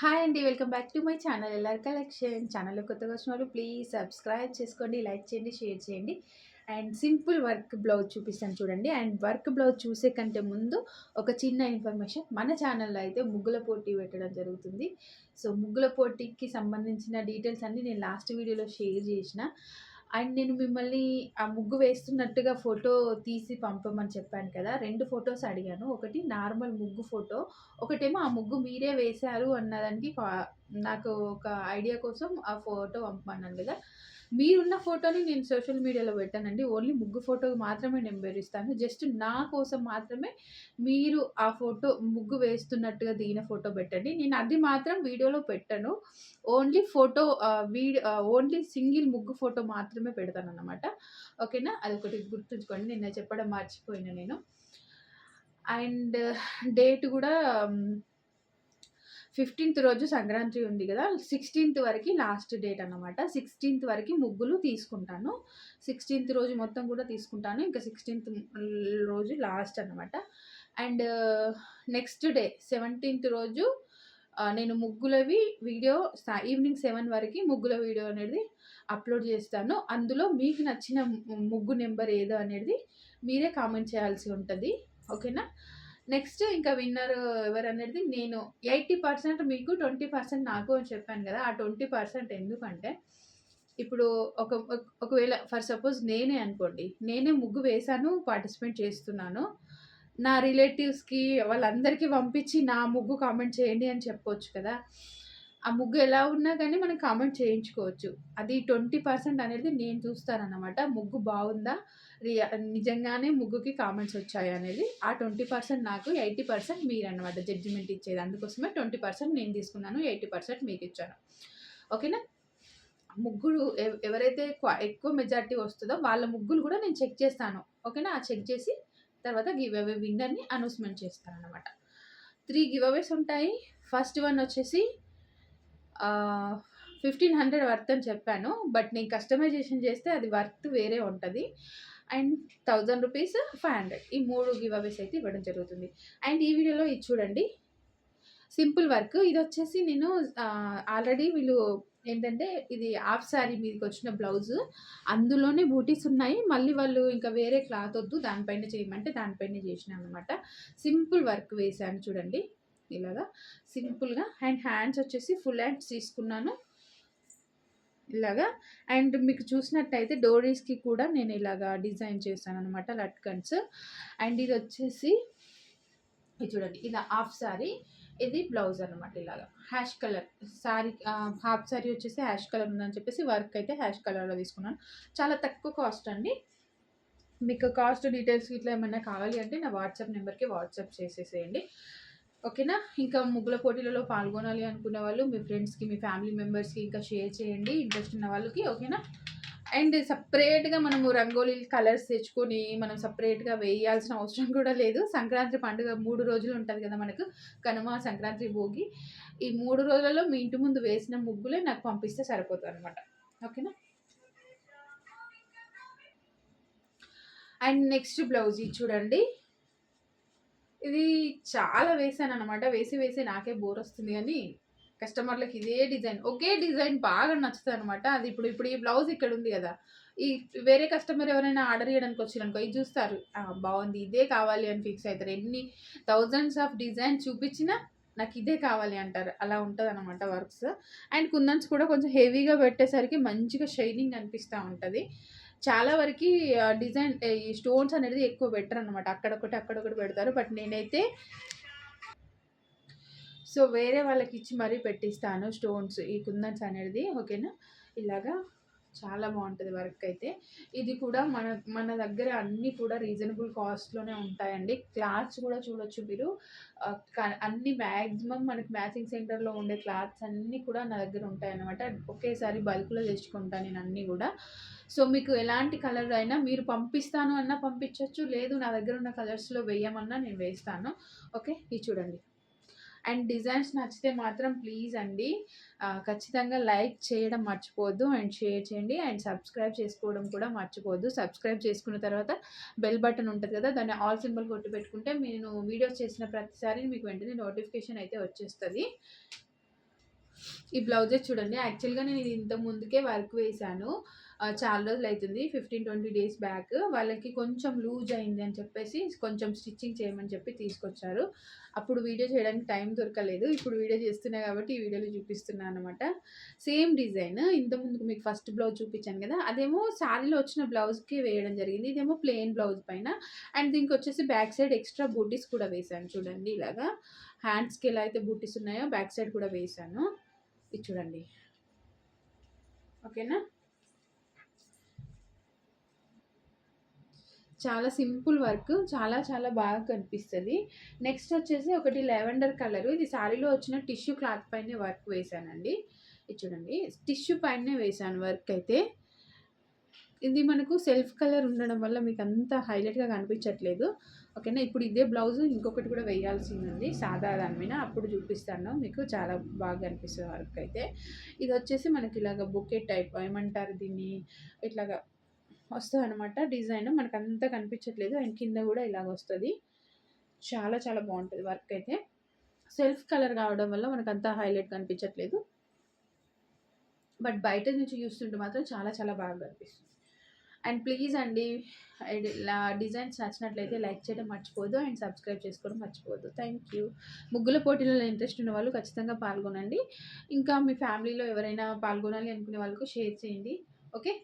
Hi అండి. Welcome back to my channel LR collection. ఛానల్లో కొత్తగా వచ్చిన వాళ్ళు ప్లీజ్ సబ్స్క్రైబ్ చేసుకోండి లైక్ చేయండి షేర్ చేయండి. అండ్ సింపుల్ వర్క్ బ్లౌజ్ చూపిస్తాను చూడండి. అండ్ వర్క్ బ్లౌజ్ చూసే కంటే ముందు ఒక చిన్న ఇన్ఫర్మేషన్. మన ఛానల్లో అయితే ముగ్గుల పోటీ పెట్టడం జరుగుతుంది. సో ముగ్గుల పోటీకి సంబంధించిన డీటెయిల్స్ అన్నీ నేను లాస్ట్ వీడియోలో షేర్ చేసిన. అండ్ నేను మిమ్మల్ని ఆ ముగ్గు వేస్తున్నట్టుగా ఫోటో తీసి పంపమని చెప్పాను కదా రెండు ఫొటోస్ అడిగాను. ఒకటి నార్మల్ ముగ్గు ఫోటో ఒకటేమో ఆ ముగ్గు మీరే వేశారు అన్నదానికి కా- నాకు ఒక ఐడియా కోసం ఆ ఫోటో పంపమన్నాను కదా. మీరున్న ఫోటోని నేను సోషల్ మీడియాలో పెట్టానండి. ఓన్లీ ముగ్గు ఫోటో మాత్రమే నేను బెరిస్తాను. జస్ట్ నా కోసం మాత్రమే మీరు ఆ ఫోటో ముగ్గు వేస్తున్నట్టుగా దిగిన ఫోటో పెట్టండి. నేను అది మాత్రం వీడియోలో పెట్టను. Only photo video only single ముగ్గు ఫోటో మాత్రమే పెడతాను అన్నమాట ఓకేనా? అదొకటి గుర్తుంచుకోండి. నిన్న చెప్పడం మర్చిపోయినా నేను. అండ్ డేట్ కూడా ఫిఫ్టీన్త్ రోజు సంక్రాంతి ఉంది కదా సిక్స్టీన్త్ వరకు లాస్ట్ డేట్ అన్నమాట. సిక్స్టీన్త్ వరకు ముగ్గులు తీసుకుంటాను. సిక్స్టీన్త్ రోజు మొత్తం కూడా తీసుకుంటాను. ఇంకా సిక్స్టీన్త్ రోజు లాస్ట్ అన్నమాట. అండ్ నెక్స్ట్ డే సెవెంటీన్త్ రోజు నేను ముగ్గులవి వీడియో ఈవినింగ్ సెవెన్ వరకు ముగ్గుల వీడియో అనేది అప్లోడ్ చేస్తాను. అందులో మీకు నచ్చిన ముగ్గు నెంబర్ ఏదో అనేది మీరే కామెంట్ చేయాల్సి ఉంటుంది. ఓకేనా? నెక్స్ట్ ఇంకా విన్నర్ ఎవరు అనేది నేను. ఎయిటీ పర్సెంట్ మీకు ట్వంటీ పర్సెంట్ నాకు అని చెప్పాను కదా ఆ ట్వంటీ పర్సెంట్ ఎందుకంటే ఇప్పుడు ఒక ఒక- ఒకవేళ ఫర్ సపోజ్ నేనే అనుకోండి నేనే ముగ్గు వేశాను పార్టిసిపేట్ చేస్తున్నాను నా రిలేటివ్స్కి వాళ్ళందరికీ పంపించి నా ముగ్గు కామెంట్ చేయండి అని చెప్పొచ్చు కదా. ఆ ముగ్గు ఎలా ఉన్నా కానీ మనం కామెంట్ చేయించుకోవచ్చు. అది ట్వంటీ పర్సెంట్ అనేది నేను చూస్తానన్నమాట. ముగ్గు బాగుందా? రియా నిజంగానే ముగ్గుకి కామెంట్స్ వచ్చాయి అనేది. ఆ ట్వంటీ పర్సెంట్ నాకు ఎయిటీ పర్సెంట్ మీరు అనమాట జడ్జిమెంట్ ఇచ్చేది. అందుకోసమే ట్వంటీ పర్సెంట్ నేను తీసుకున్నాను ఎయిటీ పర్సెంట్ మీకు ఇచ్చాను. ఓకేనా? ముగ్గురు ఎవరైతే ఎక్కువ మెజారిటీ వస్తుందో వాళ్ళ ముగ్గులు కూడా నేను చెక్ చేస్తాను. ఓకేనా? ఆ చెక్ చేసి తర్వాత గివ్ అవే విన్నర్ని అనౌన్స్మెంట్ చేస్తాను అనమాట త్రీ గివ్ అవేస్ ఉంటాయి. ఫస్ట్ వన్ వచ్చేసి ఫిఫ్టీన్ హండ్రెడ్ వర్త్ అని చెప్పాను బట్ నేను కస్టమైజేషన్ చేస్తే అది వర్త్ వేరే ఉంటుంది. And thousand rupees five hundred. ఈ మూడు గివ్ అవేస్ అయితే ఇవ్వడం జరుగుతుంది. అండ్ ఈ వీడియోలో ఇది చూడండి. Simple work. ఇది వచ్చేసి నేను ఆల్రెడీ వీళ్ళు ఏంటంటే ఇది హాఫ్ శారీ మీదకి వచ్చిన బ్లౌజ్. అందులోనే బూటీస్ ఉన్నాయి. మళ్ళీ వాళ్ళు ఇంకా వేరే క్లాత్ వద్దు దానిపైన చేయమంటే దానిపైన చేసినాను అనమాట సింపుల్ వర్క్ వేసాను చూడండి. ఇలాగా సింపుల్గా అండ్ హ్యాండ్స్ వచ్చేసి ఫుల్ హ్యాండ్స్ తీసుకున్నాను. ఇలాగా అండ్ మీకు చూసినట్టయితే డోరీస్కి కూడా నేను ఇలాగా డిజైన్ చేశాను అనమాట లట్కన్స్. అండ్ ఇది వచ్చేసి ఇది చూడండి ఇది హాఫ్ సారీ ఇది బ్లౌజ్ అనమాట ఇలాగా. Ash colour sorry half sari వచ్చేసి హ్యాష్ కలర్ ఉందని చెప్పేసి వర్క్ అయితే హ్యాష్ కలర్లో తీసుకున్నాను. చాలా తక్కువ కాస్ట్ అండి. మీకు కాస్ట్ డీటెయిల్స్ ఇట్లా ఏమైనా కావాలి అంటే నా వాట్సాప్ నెంబర్కి వాట్సాప్ చేసేసేయండి. ఓకేనా? ఇంకా ముగ్గుల పోటీలలో పాల్గొనాలి అనుకునే వాళ్ళు మీ ఫ్రెండ్స్కి మీ ఫ్యామిలీ మెంబర్స్కి ఇంకా షేర్ చేయండి. ఇంట్రెస్ట్ ఉన్న వాళ్ళకి ఓకేనా? అండ్ సపరేట్గా మనము రంగోలీ కలర్స్ తెచ్చుకొని మనం సపరేట్గా వేయాల్సిన అవసరం కూడా లేదు. సంక్రాంతి పండుగ మూడు రోజులు ఉంటుంది కదా మనకు కనుమ సంక్రాంతి భోగి. ఈ మూడు రోజులలో మీ ఇంటి ముందు వేసిన ముగ్గులే నాకు పంపిస్తే సరిపోతుంది అనమాట ఓకేనా? అండ్ నెక్స్ట్ బ్లౌజ్ ఇది చూడండి. ఇది చాలా వేసాను అనమాట వేసి వేసి నాకే బోర్ వస్తుంది కానీ కస్టమర్లకు ఇదే డిజైన్. ఒకే డిజైన్ బాగా నచ్చుతుంది అనమాట అది ఇప్పుడు ఇప్పుడు ఈ బ్లౌజ్ ఇక్కడ ఉంది కదా. ఈ వేరే కస్టమర్ ఎవరైనా ఆర్డర్ చేయడానికి వచ్చిరనుకో ఇది చూస్తారు. బాగుంది ఇదే కావాలి అని ఫిక్స్ అవుతారు ఎన్ని థౌజండ్స్ ఆఫ్ డిజైన్ చూపించినా నాకు ఇదే కావాలి అంటారు. అలా ఉంటుంది అనమాట వర్క్స్. అండ్ కుందన్స్ కూడా కొంచెం హెవీగా పెట్టేసరికి మంచిగా షైనింగ్ అనిపిస్తూ ఉంటుంది. చాలా వరకు డిజైన్ ఈ స్టోన్స్ అనేది ఎక్కువ బెటర్ అనమాట అక్కడొకటి అక్కడొకటి పెడతారు. బట్ నేనైతే సో వేరే వాళ్ళకి ఇచ్చి మరీ పెట్టిస్తాను స్టోన్స్ ఈ కుందన్స్ అనేది. ఓకేనా? ఇలాగా చాలా బాగుంటుంది వర్క్ అయితే. ఇది కూడా మన మన దగ్గర అన్నీ కూడా రీజనబుల్ కాస్ట్లోనే ఉంటాయండి. క్లాత్స్ కూడా చూడొచ్చు మీరు. అన్ని మ్యాక్సిమం మనకి మ్యాచింగ్ సెంటర్లో ఉండే క్లాత్స్ అన్నీ కూడా నా దగ్గర ఉంటాయన్నమాట. ఒకేసారి బల్క్లో తెచ్చుకుంటాను నేను అన్నీ కూడా. సో మీకు ఎలాంటి కలర్ అయినా మీరు పంపిస్తాను అన్నా పంపించవచ్చు లేదు నా దగ్గర ఉన్న కలర్స్లో వేయమన్నా నేను వేస్తాను. ఓకే ఇది చూడండి. అండ్ డిజైన్స్ నచ్చితే మాత్రం ప్లీజ్ అండి. ఖచ్చితంగా లైక్ చేయడం మర్చిపోవద్దు అండ్ షేర్ చేయండి అండ్ సబ్స్క్రైబ్ చేసుకోవడం కూడా మర్చిపోద్దు సబ్స్క్రైబ్ చేసుకున్న తర్వాత బెల్ బటన్ ఉంటుంది కదా దాన్ని ఆల్ సింబల్ కొట్టి పెట్టుకుంటే నేను వీడియోస్ చేసిన ప్రతిసారి మీకు వెంటనే నోటిఫికేషన్ అయితే వచ్చేస్తుంది. ఈ బ్లౌజెస్ చూడండి యాక్చువల్‌గా నేను ఇది ఇంతకు ముందుకే వర్క్ వేశాను. చాలా రోజులు అవుతుంది ఫిఫ్టీన్ ట్వంటీ డేస్ బ్యాక్. వాళ్ళకి కొంచెం లూజ్ అయింది అని చెప్పేసి కొంచెం స్టిచ్చింగ్ చేయమని చెప్పి తీసుకొచ్చారు. అప్పుడు వీడియో చేయడానికి టైం దొరకలేదు. ఇప్పుడు వీడియో చేస్తున్నా కాబట్టి ఈ వీడియోలో చూపిస్తున్నాను అనమాట. సేమ్ డిజైన్ ఇంతకుముందు మీకు ఫస్ట్ బ్లౌజ్ చూపించాను కదా! అదేమో శారీలో వచ్చిన బ్లౌజ్కి వేయడం జరిగింది. ఇదేమో ప్లెయిన్ బ్లౌజ్ పైన అండ్ దీనికొచ్చేసి బ్యాక్ సైడ్ ఎక్స్ట్రా బూటీస్ కూడా వేశాను చూడండి ఇలాగా. హ్యాండ్స్‌కి ఎలా అయితే బూటీస్ ఉన్నాయో బ్యాక్ సైడ్ కూడా వేశాను. ఇది చూడండి. ఓకేనా? చాలా సింపుల్ వర్క్. చాలా చాలా బాగా కనిపిస్తుంది నెక్స్ట్ వచ్చేసి ఒకటి లెవెండర్ కలరు. ఇది శారీలో వచ్చిన టిష్యూ క్లాత్ పైనే వర్క్ వేశానండి. ఇది చూడండి. టిష్యూ పైనే వేశాను వర్క్ అయితే. ఇది మనకు సెల్ఫ్ కలర్ ఉండడం వల్ల మీకు అంత హైలైట్‌గా కనిపించట్లేదు. ఓకేనా? ఇప్పుడు ఇదే బ్లౌజ్ ఇంకొకటి కూడా వేయాల్సిందుంది. సాదా దాని మీద అప్పుడు చూపిస్తాను మీకు చాలా బాగా కనిపిస్తుంది వర్క్ అయితే. ఇది వచ్చేసి మనకి ఇలాగ బొకే టైప్ ఏమంటారు దీన్ని? ఇట్లాగా వస్తదనమాట డిజైన్. మనకంత కనిపించట్లేదు. అండ్ కింద కూడా ఇలాగ వస్తుంది చాలా చాలా బాగుంటుంది వర్క్ అయితే. సెల్ఫ్ కలర్ కావడం వల్ల మనకు అంతా హైలైట్ కనిపించట్లేదు. బట్ బయట నుంచి చూస్తుంటే మాత్రం చాలా చాలా బాగా కనిపిస్తుంది. అండ్ ప్లీజ్ అండి ఇలా డిజైన్స్ నచ్చినట్లయితే లైక్ చేయడం మర్చిపోదు అండ్ సబ్స్క్రైబ్ చేసుకోవడం మర్చిపోదు థ్యాంక్ యూ. ముగ్గుల పోటీలలో ఇంట్రెస్ట్ ఉన్న వాళ్ళు ఖచ్చితంగా పాల్గొనండి. ఇంకా మీ ఫ్యామిలీలో ఎవరైనా పాల్గొనాలి అనుకునే వాళ్ళకు షేర్ చేయండి. ఓకే.